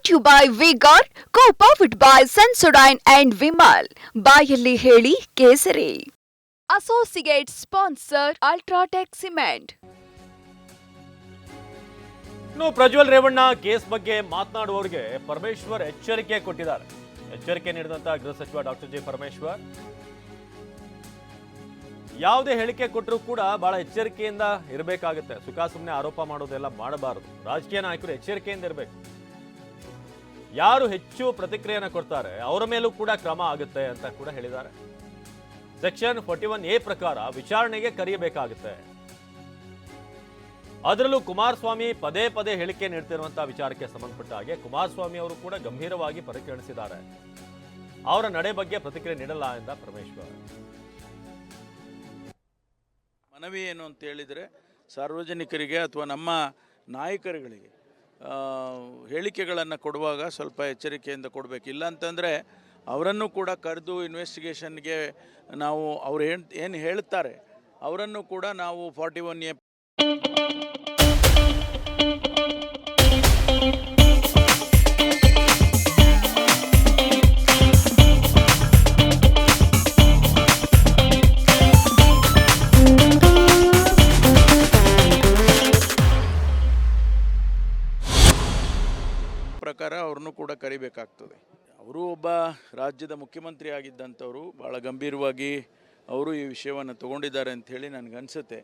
Brought you by Vigor co powered by Sensodyne and Vimal ಬಾಯಲ್ಲಿ ಹೇಳಿ ಕೇಸರಿ. Associate sponsor UltraTech cement ಇನ್ನು Prajwal Revanna case ಬಗ್ಗೆ ಮಾತನಾಡುವವರಿಗೆ ಪರಮೇಶ್ವರ್ ಎಚ್ಚರಿಕೆ ಕೊಟ್ಟಿದ್ದಾರೆ. ಎಚ್ಚರಿಕೆ ನೀಡಿದಂತ ಗೃಹ ಸಚಿವ ಡಾಕ್ಟರ್ ಜಿ ಪರಮೇಶ್ವರ್. ಯಾವುದೇ ಹೇಳಿಕೆ ಕೊಟ್ಟರೂ ಕೂಡ ಬಹಳ ಎಚ್ಚರಿಕೆಯಿಂದ ಇರಬೇಕಾಗುತ್ತೆ. ಸುಖ ಸುಮ್ಮನೆ ಆರೋಪ ಮಾಡೋದೆಲ್ಲ ಮಾಡಬಾರದು. ರಾಜಕೀಯ ನಾಯಕರು ಎಚ್ಚರಿಕೆಯಿಂದ ಇರಬೇಕು. ಯಾರು ಹೆಚ್ಚು ಪ್ರತಿಕ್ರಿಯೆಯನ್ನು ಕೊಡ್ತಾರೆ, ಅವರ ಮೇಲೂ ಕೂಡ ಕ್ರಮ ಆಗುತ್ತೆ ಅಂತ ಕೂಡ ಹೇಳಿದ್ದಾರೆ. ಸೆಕ್ಷನ್ ಫೋರ್ಟಿ ಒನ್ ಎ ಪ್ರಕಾರ ವಿಚಾರಣೆಗೆ ಕರೆಯಬೇಕಾಗುತ್ತೆ. ಅದರಲ್ಲೂ ಕುಮಾರಸ್ವಾಮಿ ಪದೇ ಪದೇ ಹೇಳಿಕೆ ನೀಡ್ತಿರುವಂತಹ ವಿಚಾರಕ್ಕೆ ಸಂಬಂಧಪಟ್ಟ ಹಾಗೆ ಕುಮಾರಸ್ವಾಮಿ ಅವರು ಕೂಡ ಗಂಭೀರವಾಗಿ ಪರಿಗಣಿಸಿದ್ದಾರೆ. ಅವರ ನಡೆ ಬಗ್ಗೆ ಪ್ರತಿಕ್ರಿಯೆ ನೀಡಲ್ಲ ಎಂದ ಪರಮೇಶ್ವರ್ ಮನವಿ ಏನು ಅಂತ ಹೇಳಿದರೆ ಸಾರ್ವಜನಿಕರಿಗೆ ಅಥವಾ ನಮ್ಮ ನಾಯಕರುಗಳಿಗೆ ಹೇಳಿಕೆಗಳನ್ನು ಕೊಡುವಾಗ ಸ್ವಲ್ಪ ಎಚ್ಚರಿಕೆಯಿಂದ ಕೊಡಬೇಕು. ಇಲ್ಲಾಂತಂದರೆ ಅವರನ್ನು ಕೂಡ ಕರೆದು ಇನ್ವೆಸ್ಟಿಗೇಷನ್ಗೆ ನಾವು ಅವ್ರು ಏನು ಏನು ಹೇಳ್ತಾರೆ ಅವರನ್ನು ಕೂಡ ನಾವು ಫಾರ್ಟಿ ಒನ್ ಎ ಕೂಡ ಕರಿಬೇಕಾಗ್ತದೆ. ಅವರು ಒಬ್ಬ ರಾಜ್ಯದ ಮುಖ್ಯಮಂತ್ರಿ ಆಗಿದ್ದಂಥವರು ಭಾಳ ಗಂಭೀರವಾಗಿ ಅವರು ಈ ವಿಷಯವನ್ನು ತಗೊಂಡಿದ್ದಾರೆ ಅಂಥೇಳಿ ನನಗನ್ಸುತ್ತೆ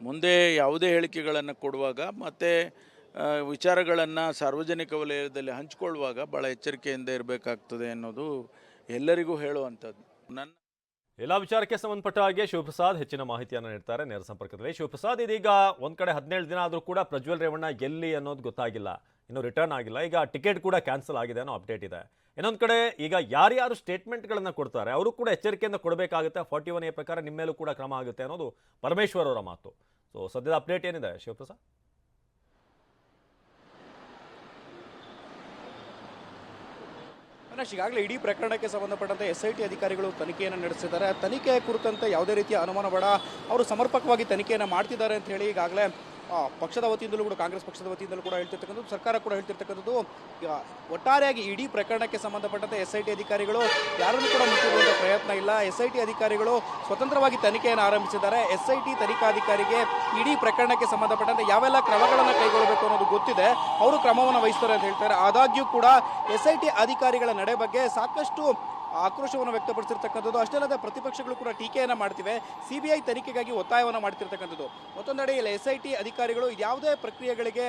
ಮುಂದೆ ಯಾವುದೇ ಹೇಳಿಕೆಗಳನ್ನು ಕೊಡುವಾಗ ಮತ್ತು ವಿಚಾರಗಳನ್ನು ಸಾರ್ವಜನಿಕ ವಲಯದಲ್ಲಿ ಹಂಚಿಕೊಳ್ಳುವಾಗ ಭಾಳ ಎಚ್ಚರಿಕೆಯಿಂದ ಇರಬೇಕಾಗ್ತದೆ ಅನ್ನೋದು ಎಲ್ಲರಿಗೂ ಹೇಳುವಂಥದ್ದು. ನನ್ನ ಎಲ್ಲ ವಿಚಾರಕ್ಕೆ ಸಂಬಂಧಪಟ್ಟ ಹಾಗೆ ಶಿವಪ್ರಸಾದ್ ಹೆಚ್ಚಿನ ಮಾಹಿತಿಯನ್ನು ನೀಡ್ತಾರೆ. ನೇರ ಸಂಪರ್ಕದಲ್ಲಿ ಶಿವಪ್ರಸಾದ್ ಇದೀಗ ಒಂದು ಕಡೆ ಹದಿನೇಳು ದಿನ ಆದರೂ ಕೂಡ ಪ್ರಜ್ವಲ್ ರೇವಣ್ಣ ಎಲ್ಲಿ ಅನ್ನೋದು ಗೊತ್ತಾಗಿಲ್ಲ. ಇನ್ನು ರಿಟರ್ನ್ ಆಗಿಲ್ಲ. ಈಗ ಟಿಕೆಟ್ ಕೂಡ ಕ್ಯಾನ್ಸಲ್ ಆಗಿದೆ ಅನ್ನೋ ಅಪ್ಡೇಟ್ ಇದೆ. ಇನ್ನೊಂದು ಕಡೆ ಈಗ ಯಾರ್ಯಾರು ಸ್ಟೇಟ್ಮೆಂಟ್ಗಳನ್ನು ಕೊಡ್ತಾರೆ, ಅವರು ಕೂಡ ಎಚ್ಚರಿಕೆಯಿಂದ ಕೊಡಬೇಕಾಗುತ್ತೆ. ಫಾರ್ಟಿ ಒನ್ ಎ ಪ್ರಕಾರ ನಿಮ್ಮ ಮೇಲೂ ಕೂಡ ಕ್ರಮ ಆಗುತ್ತೆ ಅನ್ನೋದು ಪರಮೇಶ್ವರ್ ಅವರ ಮಾತು. ಸೊ ಸದ್ಯದ ಅಪ್ಡೇಟ್ ಏನಿದೆ, ಶಿವಪ್ರಸಾದ್? ಈಗಾಗಲೇ ಇಡೀ ಪ್ರಕರಣಕ್ಕೆ ಸಂಬಂಧಪಟ್ಟಂತೆ ಎಸ್ ಐ ಟಿ ಅಧಿಕಾರಿಗಳು ತನಿಖೆಯನ್ನು ನಡೆಸಿದ್ದಾರೆ ತನಿಖೆ ಕುರಿತಂತೆ ಯಾವುದೇ ರೀತಿಯ ಅನುಮಾನ ಬೇಡ. ಅವರು ಸಮರ್ಪಕವಾಗಿ ತನಿಖೆಯನ್ನು ಮಾಡ್ತಿದ್ದಾರೆ ಅಂತ ಹೇಳಿ ಈಗಾಗಲೇ ಪಕ್ಷದ ವತಿಯಿಂದಲೂ ಕೂಡ, ಕಾಂಗ್ರೆಸ್ ಪಕ್ಷದ ವತಿಯಿಂದಲೂ ಕೂಡ ಹೇಳ್ತಿರ್ತಕ್ಕಂಥದ್ದು, ಸರ್ಕಾರ ಕೂಡ ಹೇಳ್ತಿರ್ತಕ್ಕಂಥದ್ದು ಒಟ್ಟಾರೆಯಾಗಿ ಇಡೀ ಪ್ರಕರಣಕ್ಕೆ ಸಂಬಂಧಪಟ್ಟಂತೆ ಎಸ್ ಐ ಟಿ ಅಧಿಕಾರಿಗಳು ಯಾರನ್ನು ಕೂಡ ಮುಚ್ಚಿರುವಂಥ ಪ್ರಯತ್ನ ಇಲ್ಲ. ಎಸ್ ಐ ಟಿ ಅಧಿಕಾರಿಗಳು ಸ್ವತಂತ್ರವಾಗಿ ತನಿಖೆಯನ್ನು ಆರಂಭಿಸಿದ್ದಾರೆ. ಎಸ್ ಐ ಟಿ ತನಿಖಾಧಿಕಾರಿಗೆ ಇಡೀ ಪ್ರಕರಣಕ್ಕೆ ಸಂಬಂಧಪಟ್ಟಂತೆ ಯಾವೆಲ್ಲ ಕ್ರಮಗಳನ್ನು ಕೈಗೊಳ್ಳಬೇಕು ಅನ್ನೋದು ಗೊತ್ತಿದೆ. ಅವರು ಕ್ರಮವನ್ನು ವಹಿಸ್ತಾರೆ ಅಂತ ಹೇಳ್ತಾರೆ. ಆದಾಗ್ಯೂ ಕೂಡ ಎಸ್ ಐ ಟಿ ಅಧಿಕಾರಿಗಳ ನಡೆ ಬಗ್ಗೆ ಸಾಕಷ್ಟು ಆಕ್ರೋಶವನ್ನು ವ್ಯಕ್ತಪಡಿಸಿರ್ತಕ್ಕಂಥದ್ದು. ಅಷ್ಟೇ ಅಲ್ಲದೆ ಪ್ರತಿಪಕ್ಷಗಳು ಕೂಡ ಟೀಕೆಯನ್ನು ಮಾಡ್ತಿವೆ. ಸಿಬಿಐ ತನಿಖೆಗಾಗಿ ಒತ್ತಾಯವನ್ನು ಮಾಡ್ತಿರ್ತಕ್ಕಂಥದ್ದು. ಮತ್ತೊಂದೆಡೆ ಎಸ್ ಐ ಟಿ ಅಧಿಕಾರಿಗಳು ಯಾವುದೇ ಪ್ರಕ್ರಿಯೆಗಳಿಗೆ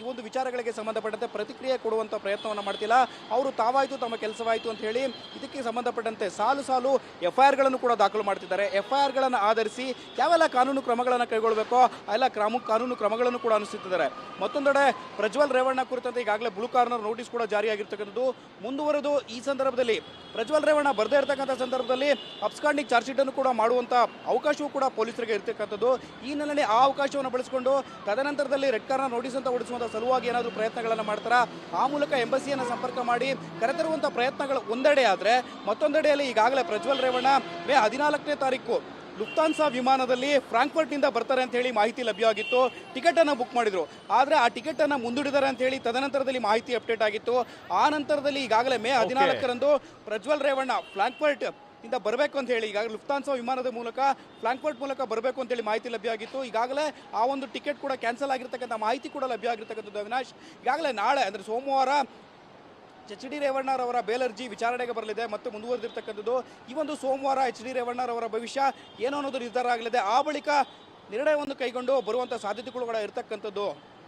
ಈ ಒಂದು ವಿಚಾರಗಳಿಗೆ ಸಂಬಂಧಪಟ್ಟಂತೆ ಪ್ರತಿಕ್ರಿಯೆ ಕೊಡುವಂಥ ಪ್ರಯತ್ನವನ್ನು ಮಾಡ್ತಿಲ್ಲ. ಅವರು ತಾವಾಯಿತು, ತಮ್ಮ ಕೆಲಸವಾಯಿತು ಅಂತ ಹೇಳಿ ಇದಕ್ಕೆ ಸಂಬಂಧಪಟ್ಟಂತೆ ಸಾಲು ಸಾಲು ಎಫ್ ಐ ಆರ್ಗಳನ್ನು ಕೂಡ ದಾಖಲು ಮಾಡ್ತಿದ್ದಾರೆ. ಎಫ್ ಐ ಆರ್ಗಳನ್ನು ಆಧರಿಸಿ ಯಾವೆಲ್ಲ ಕಾನೂನು ಕ್ರಮಗಳನ್ನು ಕೈಗೊಳ್ಳಬೇಕೋ ಎಲ್ಲ ಕ್ರಮ, ಕಾನೂನು ಕ್ರಮಗಳನ್ನು ಕೂಡ ಅನುಸರಿಸಿದ್ದಾರೆ ಮತ್ತೊಂದೆಡೆ ಪ್ರಜ್ವಲ್ ರೇವಣ್ಣ ಕುರಿತಂತೆ ಈಗಾಗಲೇ ಬ್ಲೂ ಕಾರ್ನರ್ ನೋಟಿಸ್ ಕೂಡ ಜಾರಿಯಾಗಿರ್ತಕ್ಕಂಥದ್ದು. ಮುಂದುವರೆದು ಈ ಸಂದರ್ಭದಲ್ಲಿ ಪ್ರಜ್ವಲ್ ರೇವಣ್ಣ ಬರದೇ ಇರತಕ್ಕಂಥ ಸಂದರ್ಭದಲ್ಲಿ ಅಪ್ಸ್ಕಾಂಡಿಂಗ್ ಚಾರ್ಜ್ ಅನ್ನು ಕೂಡ ಮಾಡುವಂಥ ಅವಕಾಶವೂ ಕೂಡ ಪೊಲೀಸರಿಗೆ ಇರ್ತಕ್ಕಂಥದ್ದು. ಈ ಹಿನ್ನೆಲೆಯಲ್ಲಿ ಆ ಅವಕಾಶವನ್ನು ಬಳಸಿಕೊಂಡು ತದನಂತರದಲ್ಲಿ ರೆಡ್ ಕಾರ್ನರ್ ನೋಟಿಸ್ ಅಂತ ಹೊಡಿಸುವಂಥ ಸಲುವಾಗಿ ಏನಾದರೂ ಪ್ರಯತ್ನಗಳನ್ನು ಮಾಡ್ತಾರಾ? ಆ ಮೂಲಕ ಎಂಬಸಿಯನ್ನು ಸಂಪರ್ಕ ಮಾಡಿ ಕರೆತರುವಂಥ ಪ್ರಯತ್ನಗಳು ಒಂದೆಡೆ ಆದರೆ ಮತ್ತೊಂದೆಡೆಯಲ್ಲಿ ಈಗಾಗಲೇ ಪ್ರಜ್ವಲ್ ರೇವಣ್ಣ ಮೇ ಹದಿನಾಲ್ಕನೇ ತಾರೀಕು ಲುಫ್ತಾನ್ಸಾ ವಿಮಾನದಲ್ಲಿ ಫ್ರಾಂಕ್ಫರ್ಟ್ನಿಂದ ಬರ್ತಾರೆ ಅಂತ ಹೇಳಿ ಮಾಹಿತಿ ಲಭ್ಯವಾಗಿತ್ತು. ಟಿಕೆಟನ್ನು ಬುಕ್ ಮಾಡಿದರು. ಆದರೆ ಆ ಟಿಕೆಟನ್ನು ಮುಂದೂಡಿದ್ದಾರೆ ಅಂತ ಹೇಳಿ ತದನಂತರದಲ್ಲಿ ಮಾಹಿತಿ ಅಪ್ಡೇಟ್ ಆಗಿತ್ತು. ಆ ನಂತರದಲ್ಲಿ ಈಗಾಗಲೇ ಮೇ ಹದಿನಾಲ್ಕರಂದು ಪ್ರಜ್ವಲ್ ರೇವಣ್ಣ ಫ್ರಾಂಕ್ಫರ್ಟ್ ಇಂದ ಬರಬೇಕು ಅಂತ ಹೇಳಿ. ಈಗಾಗಲೇ ಲುಫ್ತಾನ್ಸಾ ವಿಮಾನದ ಮೂಲಕ ಫ್ರಾಂಕ್ಫರ್ಟ್ ಮೂಲಕ ಬರಬೇಕು ಅಂತೇಳಿ ಮಾಹಿತಿ ಲಭ್ಯ ಆಗಿತ್ತು. ಈಗಾಗಲೇ ಆ ಒಂದು ಟಿಕೆಟ್ ಕೂಡ ಕ್ಯಾನ್ಸಲ್ ಆಗಿರ್ತಕ್ಕಂಥ ಮಾಹಿತಿ ಕೂಡ ಲಭ್ಯ ಆಗಿರ್ತಕ್ಕಂಥದ್ದು ಅವಿನಾಶ್. ಈಗಾಗಲೇ ನಾಳೆ, ಅಂದರೆ ಸೋಮವಾರ ಎಚ್ ಡಿ ರೇವಣ್ಣರವರ ಬೇಲರ್ಜಿ ವಿಚಾರಣೆಗೆ ಬರಲಿದೆ ಮತ್ತು ಮುಂದುವರೆದಿರ್ತಕ್ಕಂಥದ್ದು. ಈ ಒಂದು ಸೋಮವಾರ ಎಚ್ ಡಿ ರೇವಣ್ಣರವರ ಭವಿಷ್ಯ ಏನು ಅನ್ನೋದು ನಿರ್ಧಾರ ಆಗಲಿದೆ. ಆ ಬಳಿಕ ನಿರ್ಣಯವನ್ನು ಕೈಗೊಂಡು ಬರುವಂಥ ಸಾಧ್ಯತೆಗಳು ಕೂಡ ಇರತಕ್ಕಂಥದ್ದು.